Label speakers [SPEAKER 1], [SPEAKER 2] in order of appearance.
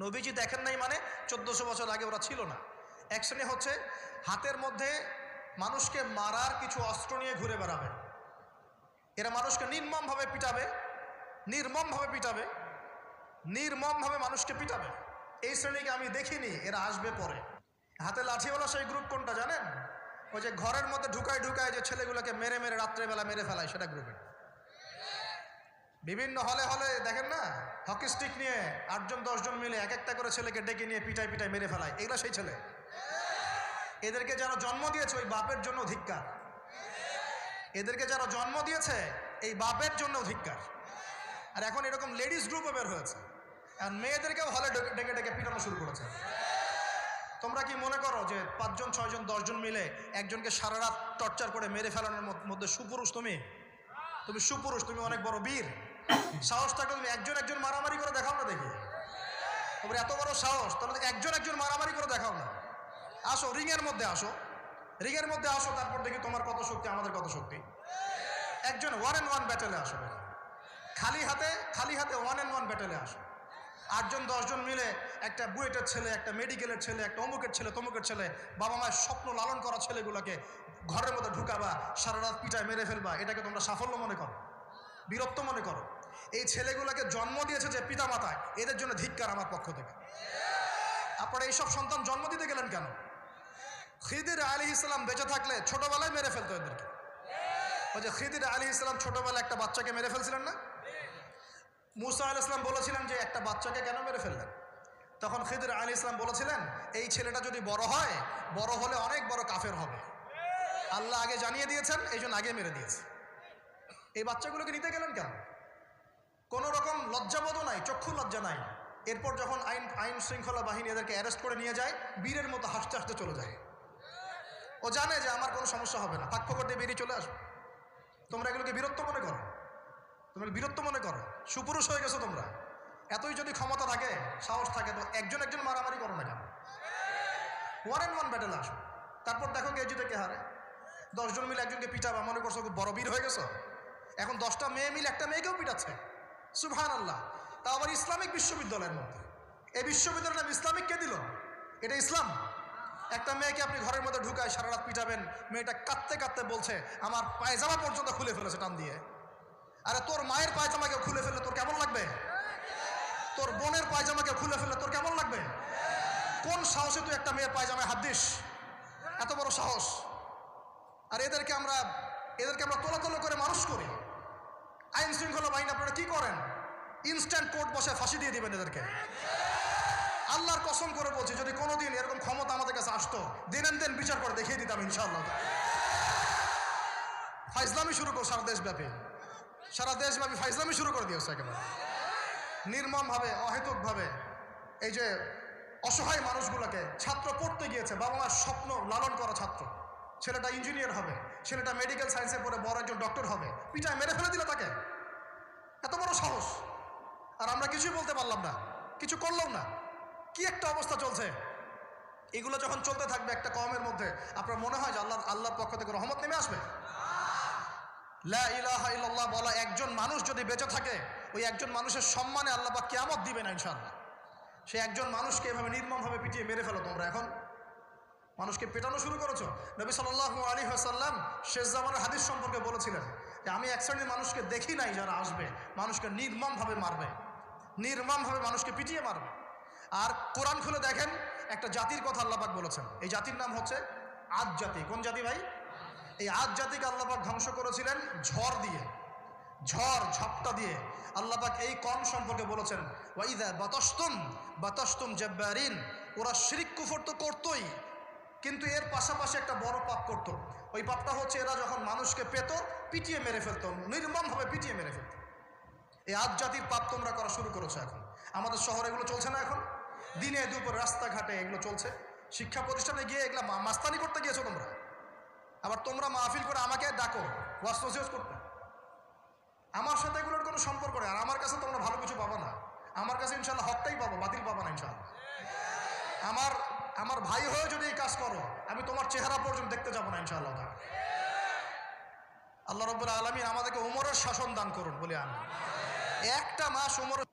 [SPEAKER 1] নবীজি দেখেন নাই মানে চোদ্দশো বছর আগে ওরা ছিল না। এক শ্রেণি হচ্ছে হাতের মধ্যে মানুষকে মারার কিছু অস্ত্র নিয়ে ঘুরে বেড়াবে। এরা মানুষকে নির্মমভাবে পিটাবে নির্মমভাবে পিটাবে, নির্মমভাবে মানুষকে পিটাবে। এই শ্রেণীকে আমি দেখিনি, এরা আসবে পরে। হাতে লাঠিওয়ালা সেই গ্রুপ কোনটা জানেন? ওই যে ঘরের মধ্যে ঢুকায় ঢুকায় যে ছেলেগুলোকে মেরে মেরে রাত্রেবেলা মেরে ফেলায়, সেটা গ্রুপের বিভিন্ন হলে হলে দেখেন না? হকি স্টিক নিয়ে আটজন, দশজন মিলে এক একটা করে ছেলেকে ডেকে নিয়ে পিটাই পিটাই মেরে ফেলায়। এগুলো সেই ছেলে। এদেরকে যারা জন্ম দিয়েছে ওই বাপের জন্য ধিক্কার। এদেরকে যারা জন্ম দিয়েছে এই বাপের জন্য ধিক্কার। আর এখন এরকম লেডিস গ্রুপও বের হয়েছে। আর মেয়েদেরকেও হলে ডেকে ডেকে পিটানো শুরু করেছে। তোমরা কি মনে করো যে পাঁচজন, ছয়জন, দশজন মিলে একজনকে সারা রাত টর্চার করে মেরে ফেলানোর মধ্যে সুপুরুষ তুমি? তুমি সুপুরুষ, তুমি অনেক বড় বীর। সাহস থাকলে তুমি একজন একজন মারামারি করে দেখাও না দেখি। তোমার এত বড় সাহস, তাহলে একজন একজন মারামারি করে দেখাও না। আসো, রিংয়ের মধ্যে আসো। রিংয়ের মধ্যে আসো, তারপর দেখি তোমার কত শক্তি, আমাদের কত শক্তি। একজন ওয়ান অ্যান্ড ওয়ান ব্যাটেলে আসো। খালি হাতে খালি হাতে ওয়ান অ্যান্ড ওয়ান ব্যাটেলে আসো। আটজন, দশজন মিলে একটা বুয়েটের ছেলে, একটা মেডিকেলের ছেলে, একটা অমুকের ছেলে, তমুকের ছেলে, বাবা মায়ের স্বপ্ন লালন করা ছেলেগুলোকে ঘরের মধ্যে ঢুকাবা, সারা রাত পিটায় মেরে ফেলবা, এটাকে তোমরা সাফল্য মনে করো। বীরত্ব মনে করো। এই ছেলেগুলোকে জন্ম দিয়েছে যে পিতা মাতায় এদের জন্য ধিক্কার আমার পক্ষ থেকে। আপনারা এইসব সন্তান জন্ম দিতে গেলেন কেন? খিদির আলী ইসলাম বেঁচে থাকলে ছোটবেলায় মেরে ফেলতো এদেরকে। ওই যে খিদির আলী ইসলাম ছোটবেলায় একটা বাচ্চাকে মেরে ফেলছিলেন না? মুসা আল ইসলাম বলেছিলেন যে, একটা বাচ্চাকে কেন মেরে ফেললেন? তখন খিদির আলী ইসলাম বলেছিলেন, এই ছেলেটা যদি বড় হয়, বড় হলে অনেক বড় কাফের হবে। আল্লাহ আগে জানিয়ে দিয়েছেন, এই জন্য আগে মেরে দিয়েছে। এই বাচ্চাগুলোকে নিতে গেলেন কেন? কোনো রকম লজ্জাবোধও নাই চক্ষু লজ্জা নাই। এরপর যখন আইন আইন শৃঙ্খলা বাহিনী এদেরকে অ্যারেস্ট করে নিয়ে যায়, বীরের মতো হাসতে হাসতে চলে যায়। ও জানে যে আমার কোনো সমস্যা হবে না। ফাঁক ফকর দিয়ে বেরিয়ে চলে আসবে। তোমরা এগুলোকে বীরত্ব মনে করো। তোমরা বীরত্ব মনে করো। সুপুরুষ হয়ে গেছো তোমরা। এতই যদি ক্ষমতা থাকে সাহস থাকে, তো একজন একজন মারামারি করো না কেন? ওয়ান অ্যান্ড ওয়ান ব্যাটেল আসো। তারপর দেখো কে জিতে কে হারে। দশজন মিলে একজনকে পিটাবা। মনে করছ বড় বীর হয়ে গেছো? এখন দশটা মেয়ে মিলে একটা মেয়েকেও পিটাচ্ছে। সুবহান আল্লাহ তা আবার ইসলামিক বিশ্ববিদ্যালয়ের মধ্যে। এই বিশ্ববিদ্যালয়ের নাম ইসলামিক কে দিল? এটা ইসলাম। একটা মেয়েকে আপনি ঘরের মধ্যে ঢুকায় সারা রাত পিটাবেন, মেয়েটা কাঁদতে কাঁদতে বলছে, আমার পায়জামা পর্যন্ত খুলে ফেলেছে টান দিয়ে। আরে তোর মায়ের পায়জামাকে খুলে ফেললে তোর কেমন লাগবে? তোর বোনের পায়জামাকে খুলে ফেললে তোর কেমন লাগবে? কোন সাহসে তুই একটা মেয়ের পায়জামায় হাত দিস? এত বড় সাহস। আর এদেরকে আমরা এদেরকে আমরা তোলাতলো করে মানুষ করি। আইন শৃঙ্খলা বাহিনী আপনারা কি করেন? ইনস্ট্যান্ট কোর্ট বসে ফাঁসি দিয়ে দিবেন এদেরকে। আল্লাহর কসম করে বলছি, যদি কোনোদিন এরকম ক্ষমতা আমাদের কাছে আসতো, দিনেন দিন বিচার করে দেখিয়ে দিতাম ইনশাআল্লাহ। ফাইজলামি শুরু করো সারা দেশব্যাপী। সারা দেশব্যাপী ফাইজলামি শুরু করে দিয়েছে একেবারে। নির্মমভাবে, অহেতুকভাবে এই যে অসহায় মানুষগুলোকে ছাত্র পড়তে গিয়েছে, বাবা মার স্বপ্ন লালন করা ছাত্র। ছেলেটা ইঞ্জিনিয়ার হবে, ছেলেটা মেডিকেল সায়েন্সে পড়ে বড় একজন ডক্টর হবে। পিটায় মেরে ফেলে দিল তাকে। এত বড় সাহস। আর আমরা কিছুই বলতে পারলাম না, কিছু করলাম না। কি একটা অবস্থা চলছে? এগুলো যখন চলতে থাকবে একটা কমের মধ্যে, আপনার মনে হয় যে আল্লাহ আল্লাহর পক্ষ থেকে রহমত নেমে আসবে? ইল্লাল্লাহ বলা একজন মানুষ যদি বেঁচে থাকে, ওই একজন মানুষের সম্মানে আল্লাহ বা কেয়ামত দিবে না ইনশাল্লাহ সে একজন মানুষকে এভাবে নির্মমভাবে পিটিয়ে মেরে ফেলো তোমরা এখন। মানুষকে পেটানো শুরু করেছ? নবী সাল্লাহ আলী হাসাল্লাম শেষ জামানের হাদিস সম্পর্কে বলেছিলেন যে, আমি এক শ্রেণির মানুষকে দেখি নাই যারা আসবে। মানুষকে নির্মমভাবে মারবে। নির্মমভাবে মানুষকে পিটিয়ে মারবে। আর কোরআন খুলে দেখেন, একটা জাতির কথা আল্লাপাক বলেছেন। এই জাতির নাম হচ্ছে আদ জাতি। কোন জাতি ভাই? এই আদ জাতিকে আল্লাপাক ধ্বংস করেছিলেন ঝড় দিয়ে। ঝড়, ঝপটা দিয়ে। আল্লাপাক এই কম সম্পর্কে বলেছেন ওয়াইদা বাতস্তুম বাতস্তুম জব্বারিন। ওরা শিরিক কুফর তো করতোই। কিন্তু এর পাশাপাশি একটা বড় পাপ করত। ওই পাপটা হচ্ছে এরা যখন মানুষকে পেত, পিটিয়ে মেরে ফেলতো, নির্মমভাবে পিটিয়ে মেরে ফেলতো। এই আজ জাতির পাপ তোমরা করা শুরু করেছ এখন। আমাদের শহরে এগুলো চলছে না এখন। দিনে দুপুর রাস্তাঘাটে এগুলো চলছে। শিক্ষা প্রতিষ্ঠানে গিয়ে এগুলো মাস্তানি করতে গিয়েছো তোমরা। আবার তোমরা মাহফিল করে আমাকে ডাকো নসিহত করতে। আমার সাথে এগুলোর কোনো সম্পর্ক নেই। আর আমার কাছে তোমরা ভালো কিছু পাবো না। আমার কাছে ইনশাল্লাহ হকটাই পাবো, বাতিল পাবো না ইনশাল্লাহ। আমার আমার ভাই হয়ে যদি এই কাজ করো, আমি তোমার চেহারা পর্যন্ত দেখতে যাব না, ইনশাআল্লাহ। আল্লাহ রবুল্লা আলমিন আমাদেরকে উমরের শাসন দান করুন, বলে আমি একটা মাস উমরের